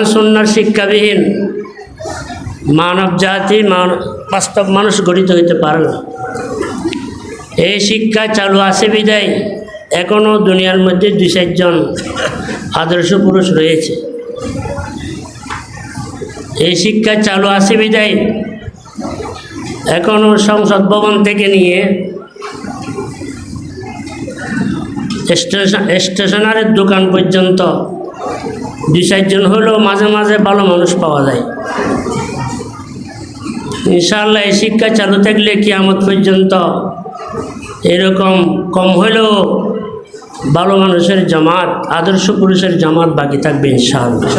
কোরআন সন্ন্যার শিক্ষাবিহীন। মানব জাতি বাস্তব মানুষ গঠিত হইতে পারে না। এই শিক্ষা চালু আছে বিদায়। এখনও দুনিয়ার মধ্যে দুই চারজন আদর্শ পুরুষ রয়েছে। এই শিক্ষা চালু আছে বিদায়। এখনও সংসদ ভবন থেকে নিয়ে স্টেশন স্টেশনারের দোকান পর্যন্ত দুই হলেও মাঝে মাঝে ভালো মানুষ পাওয়া যায়। ইনশাআল্লাহ এই শিক্ষা চালু থাকলে কিয়ামত পর্যন্ত এরকম কম হলেও ভালো মানুষের জামাত, আদর্শ পুরুষের জামাত বাকি থাকবে ইনশাআল্লাহ।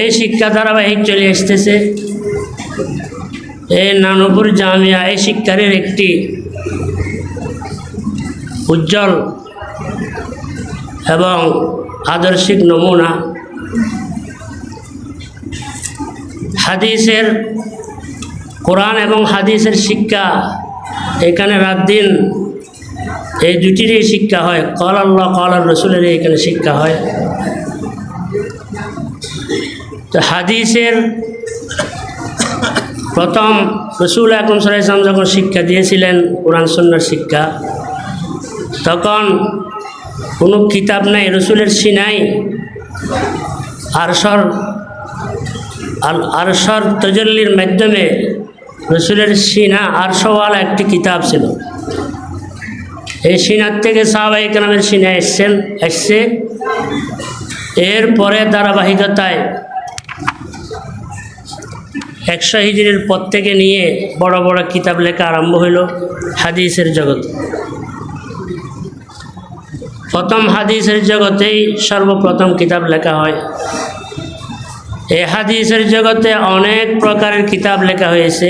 এই শিক্ষা ধারাবাহিক চলে আসতেছে। এই নানপুর জামিয়া এই শিক্ষারের একটি উজ্জ্বল এবং আদর্শিক নমুনা। হাদিসের কোরআন এবং হাদিসের শিক্ষা এখানে রাত দিন এই দুটিরই শিক্ষা হয়। কল আল্লাহ কল রসুলের এখানে শিক্ষা হয়। তো হাদিসের প্রথম রসুল এখন সালাম যখন শিক্ষা দিয়েছিলেন, কোরআন সন্ন্যার শিক্ষা, তখন কোনো কিতাব নাই, রসুলের সিনাই আরসর আল আরসর তজল্লির মাধ্যমে রসুলের সিনা আরশওয়ালা একটি কিতাব ছিল। এই সিনার থেকে সাহাবাই নামের সিনা এসছেন, এসছে। এরপরে ধারাবাহিকতায় একশো হিজড়ির পর থেকে নিয়ে বড় বড় কিতাব লেখা আরম্ভ হইল হাদিসের জগতে। প্রথম হাদিসের জগতেই সর্বপ্রথম কিতাব লেখা হয়। এই হাদিসের জগতে অনেক প্রকারের কিতাব লেখা হয়েছে।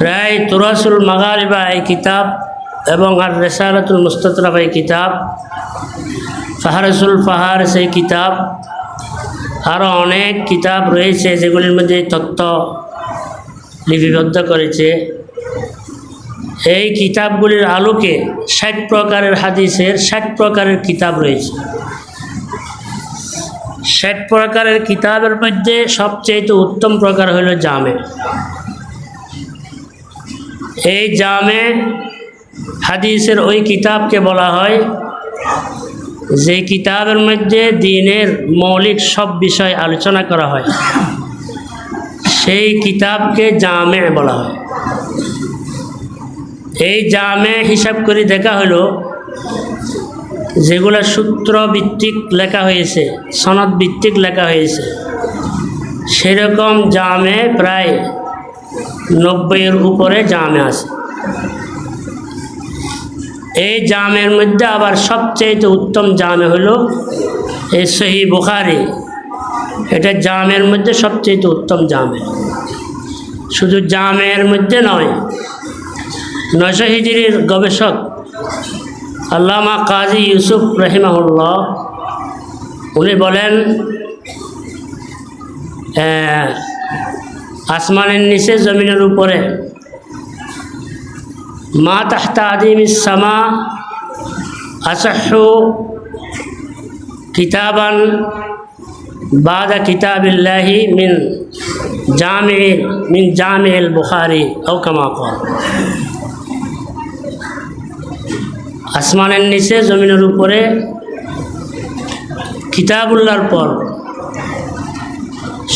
প্রায় তুরাসুল মাগারিবা এই কিতাব এবং আর রেসালাতুল মুস্ততরাবা এই কিতাব, ফাহারসুল ফাহার সেই কিতাব আরও অনেক কিতাব রয়েছে যেগুলির মধ্যে তথ্য লিপিবদ্ধ করেছে। এই কিতাবগুলির আলোকে ষাট প্রকারের হাদিসের ষাট প্রকারের কিতাব রয়েছে। ষাট প্রকারের কিতাবের মধ্যে সবচেয়ে উত্তম প্রকার হলো জামে। এই জামে হাদিসের ওই কিতাবকে বলা হয় যে কিতাবের মধ্যে দিনের মৌলিক সব বিষয় আলোচনা করা হয়। সেই কিতাবকে জামে বলা হয়। এই জামে হিসাব করে দেখা হলো যেগুলো সূত্র ভিত্তিক লেখা হয়েছে, সনদ ভিত্তিক লেখা হয়েছে। সেরকম জামে প্রায় নব্বইয়ের উপরে জামে আছে। এই জামের মধ্যে আবার সবচেয়ে উত্তম জামে হলো এই সহি বুখারি। এটা জামের মধ্যে সবচেয়ে উত্তম জামে। শুধু জামের মধ্যে নয় নয়শো হিজড়ির গবেষক আল্লামা কাজী ইউসুফ রহিমাহুল্লাহ, উনি বলেন আসমানের নিচে জমিনের উপরে, মা তাহতা আদিম সামা আসহু কিতাবান বাদা কিতাবিল্লাহি মিন জামে মিন জামে বুখারি, ও কামা কল আসমানের নিচে, জমিনের উপরে। কিতাবুল্লার পর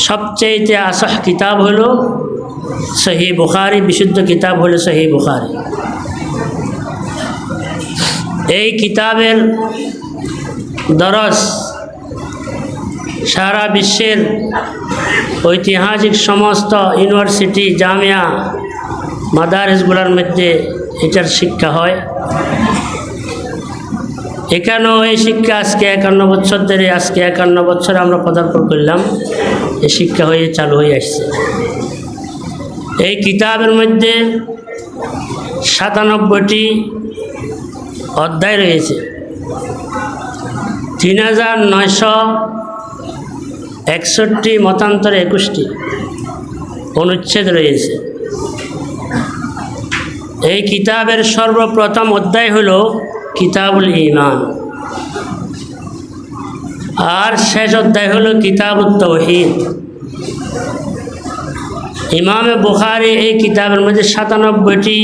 সবচেয়েতে আসাহ কিতাব হলো সহি বুখারি, বিশুদ্ধ কিতাব হলো সহি বুখারি। এই কিতাবের দরস সারা বিশ্বের ঐতিহাসিক সমস্ত ইউনিভার্সিটি, জামিয়া, মাদারেসগুলোর মধ্যে এটার শিক্ষা হয়। এখানেও এই শিক্ষা আজকে একান্ন বছর ধরে, আজকে একান্ন বছর আমরা পদার্পণ করলাম। এই শিক্ষা হয়ে চালু হয়ে আসছে। এই কিতাবের মধ্যে সাতানব্বইটি অধ্যায় রয়েছে। তিন হাজার নয়শো একষট্টি মতান্তরে একুশটি অনুচ্ছেদ রয়েছে। এই কিতাবের সর্বপ্রথম অধ্যায় হলো কিতাবুল ইমান আর শেষ অধ্যায় হলো কিতাব তৌহিদ। ইমামে বুখারি এই কিতাবের মধ্যে সাতানব্বইটি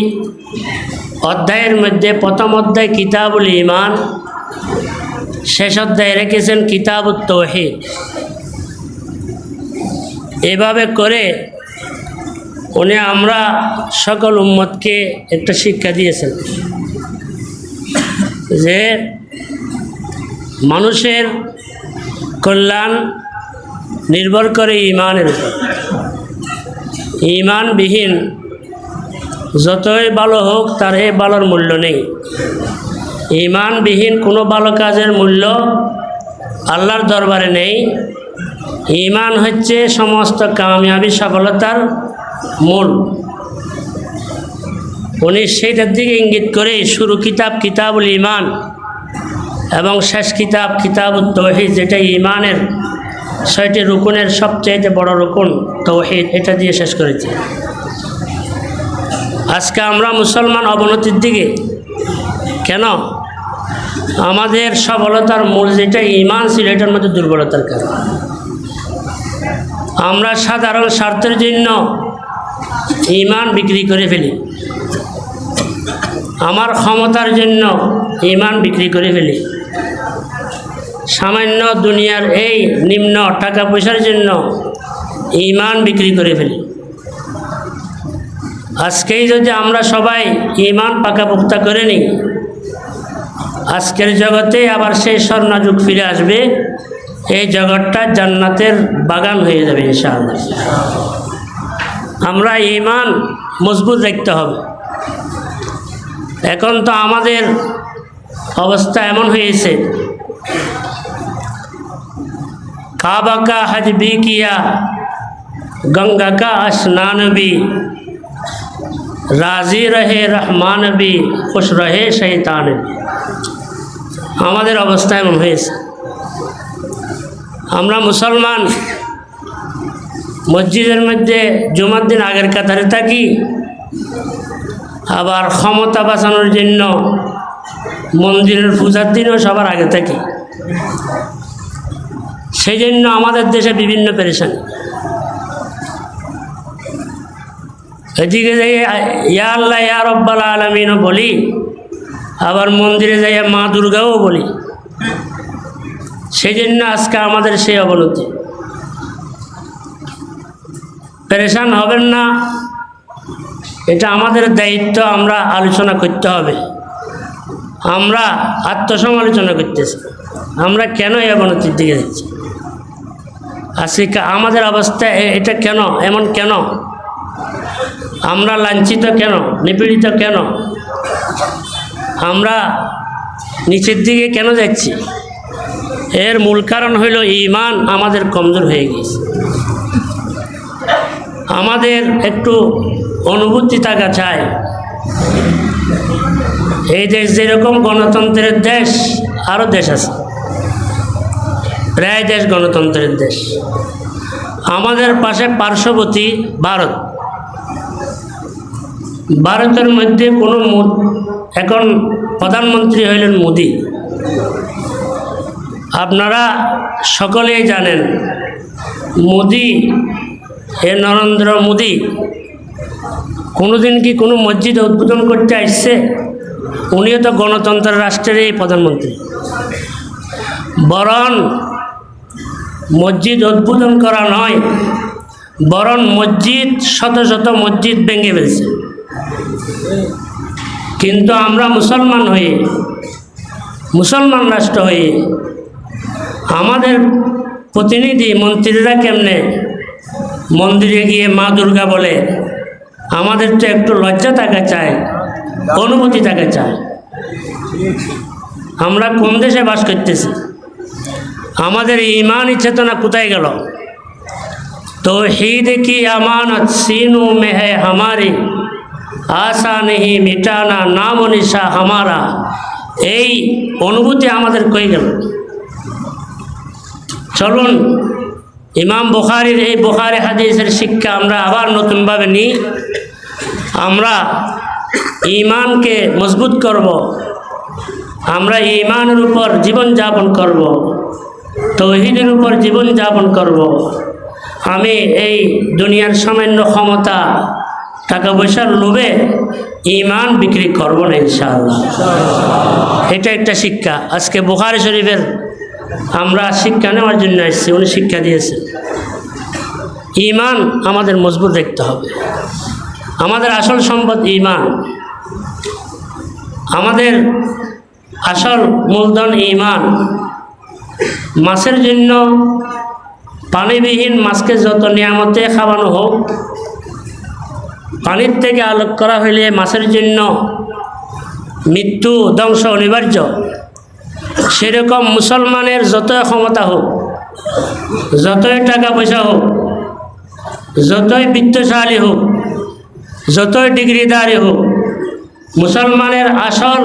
অধ্যায়ের মধ্যে প্রথম অধ্যায় কিতাবুল ইমান শেষ অধ্যায় রেখেছেন কিতাব তৌহিদ। এভাবে করে উনি আমরা সকল উম্মতকে একটা শিক্ষা দিয়েছেন। যে মানুষের কল্যাণ নির্ভর করে ইমানের উপর। ইমানবিহীন যতই ভালো হোক, তার এ ভালোর মূল্য নেই। ইমানবিহীন কোনো ভালো কাজের মূল্য আল্লাহর দরবারে নেই। ইমান হচ্ছে সমস্ত কামিয়াবি সফলতার মূল। উনি সেইটার দিকে ইঙ্গিত করে, শুরু কিতাব কিতাবুল ইমান এবং শেষ কিতাব কিতাব তৌহিদ, যেটা ইমানের ছয়টি রুকুনের সবচাইতে বড় রুকুন তৌহিদ, এটা দিয়ে শেষ করেছে। আজকে আমরা মুসলমান অবনতির দিকে, কেন? আমাদের সফলতার মূল যেটা ইমান ছিল, এটার মধ্যে দুর্বলতার কারণ। আমরা সাধারণ স্বার্থের জন্য ইমান বিক্রি করে ফেলি। আমার ক্ষমতার জন্য ইমান বিক্রি করে ফেলি। সামান্য দুনিয়ার এই নিম্ন টাকা পয়সার জন্য ইমান বিক্রি করে ফেলি। আজকেই যদি আমরা সবাই ইমান পাকাপোক্তা করে নিই, আজকের জগতে আবার সেই স্বর্ণযুগ ফিরে আসবে, এই জগৎটা জান্নাতের বাগান হয়ে যাবে ইনশাআল্লাহ। আমরা ইমান মজবুত রাখতে হবে। এখন তো আমাদের অবস্থা এমন হয়েছে। কাবাকা হজবি কিয়া গঙ্গাকা স্নানবি রাজি রহে রহমানবি খুশ রহে শৈতানবি আমাদের অবস্থা এমন হয়েছে। আমরা মুসলমান, মসজিদের মধ্যে জুমার দিন আগের কাতারে থাকি। আবার ক্ষমতা বাঁচানোর জন্য মন্দিরের পূজার দিনও সবার আগে থাকি। সেই জন্য আমাদের দেশে বিভিন্ন পেরেশানি। এদিকে যাই ইয়া আল্লাহ, ইয়া রব্বাল আলমিনও বলি, আবার মন্দিরে যাই মা দুর্গাও বলি। সেই জন্য আজকে আমাদের সেই অবনতি। পেরেশান হবেন না এটা আমাদের দায়িত্ব, আমরা আলোচনা করতে হবে। আমরা আত্মসমালোচনা করতেছি। আমরা কেন এই অবনতির দিকে যাচ্ছি? আজকে আমাদের অবস্থা এটা কেন? এমন কেন? আমরা লাঞ্ছিত কেন? নিপীড়িত কেন? আমরা নিচের দিকে কেন যাচ্ছি? এর মূল কারণ হইল ইমান আমাদের কমজোর হয়ে গেছে আমাদের একটু অনুভূতি থাকা চাই। এই দেশ যেরকম গণতন্ত্রের দেশ, আরও দেশ আছে। প্রায় দেশ গণতন্ত্রের দেশ। আমাদের পাশে পার্শ্ববর্তী ভারত। ভারতের মধ্যে কোনো এখন প্রধানমন্ত্রী হইলেন মোদি। আপনারা সকলেই জানেন, মোদি এ নরেন্দ্র মোদি কোনোদিন কি কোনো মসজিদ উদ্বোধন করতে আসছে? উনিও তো গণতন্ত্রের রাষ্ট্রেরই প্রধানমন্ত্রী। বরং মসজিদ উদ্বোধন করা নয়, বরং মসজিদ, শত শত মসজিদ ভেঙে ফেলছে। কিন্তু আমরা মুসলমান হয়ে, মুসলমান রাষ্ট্র হয়ে, আমাদের প্রতিনিধি মন্ত্রীরা কেমনে মন্দিরে গিয়ে মা দুর্গা বলে আমাদের তো একটু লজ্জা থাকা চায় অনুভূতি থাকা চায় আমরা কোন দেশে বাস করতেছি? আমাদের ইমানই চেতনা কোথায় গেল? তো হি দেখি আমান সিনু মেহে হামারি, আশা নেহি মিটানা নাম নিশা হামারা। এই অনুভূতি আমাদের কই গেল? চলুন ইমাম বুখারির এই বুখারি হাদিসের শিক্ষা আমরা আবার নতুনভাবে নিই। আমরা ইমানকে মজবুত করব। আমরা ইমানের উপর জীবনযাপন করব। তৌহিদের উপর জীবন যাপন করব। আমি এই দুনিয়ার সামান্য ক্ষমতা, টাকা পয়সার লোভে ইমান বিক্রি করব না, ইনশাআল্লাহ। এটা একটা শিক্ষা। আজকে বুখারি শরীফের আমরা শিক্ষা নেওয়ার জন্য এসেছি, উনি শিক্ষা দিয়েছেন। ইমান আমাদের মজবুত দেখতে হবে। আমাদের আসল সম্পদ ইমান। আমাদের আসল মূলধন ইমান। মাছের জন্য পানিবিহীন মাছকে যত নিয়ামতে খাওয়ানো হোক, পানির থেকে আলোক করা হইলে মাছের জন্য মৃত্যু ধ্বংস অনিবার্য। সেরকম মুসলমানের যতই ক্ষমতা হোক, যতই টাকা পয়সা হোক, যতই বিত্তশালী হোক, যতই ডিগ্রিদারি হোক, মুসলমানের আসল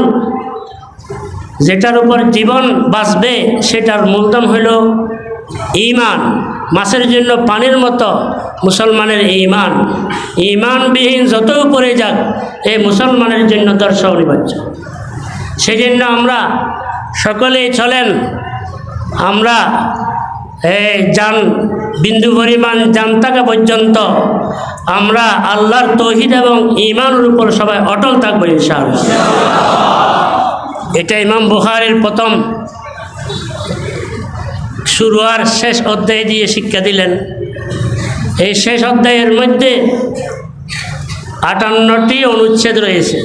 যেটার উপর জীবন বাঁচবে, সেটার মূলধন হইল ইমান মাছের জন্য পানির মতো মুসলমানের ইমান ইমানবিহীন যত উপরে যাক এই মুসলমানের জন্য দর্শ অনিবার্য। সেই জন্য আমরা সকলেই চলেন। আমরা যান বিন্দু পরিমাণ যান থাকা পর্যন্ত আমরা আল্লাহর তহিদ এবং ইমানের উপর সবাই অটল থাকব ইনশাআল্লাহ। এটা ইমাম বুখারের প্রথম শুরু আর শেষ অধ্যায় দিয়ে শিক্ষা দিলেন। এই শেষ অধ্যায়ের মধ্যে আটান্নটি অনুচ্ছেদ রয়েছে।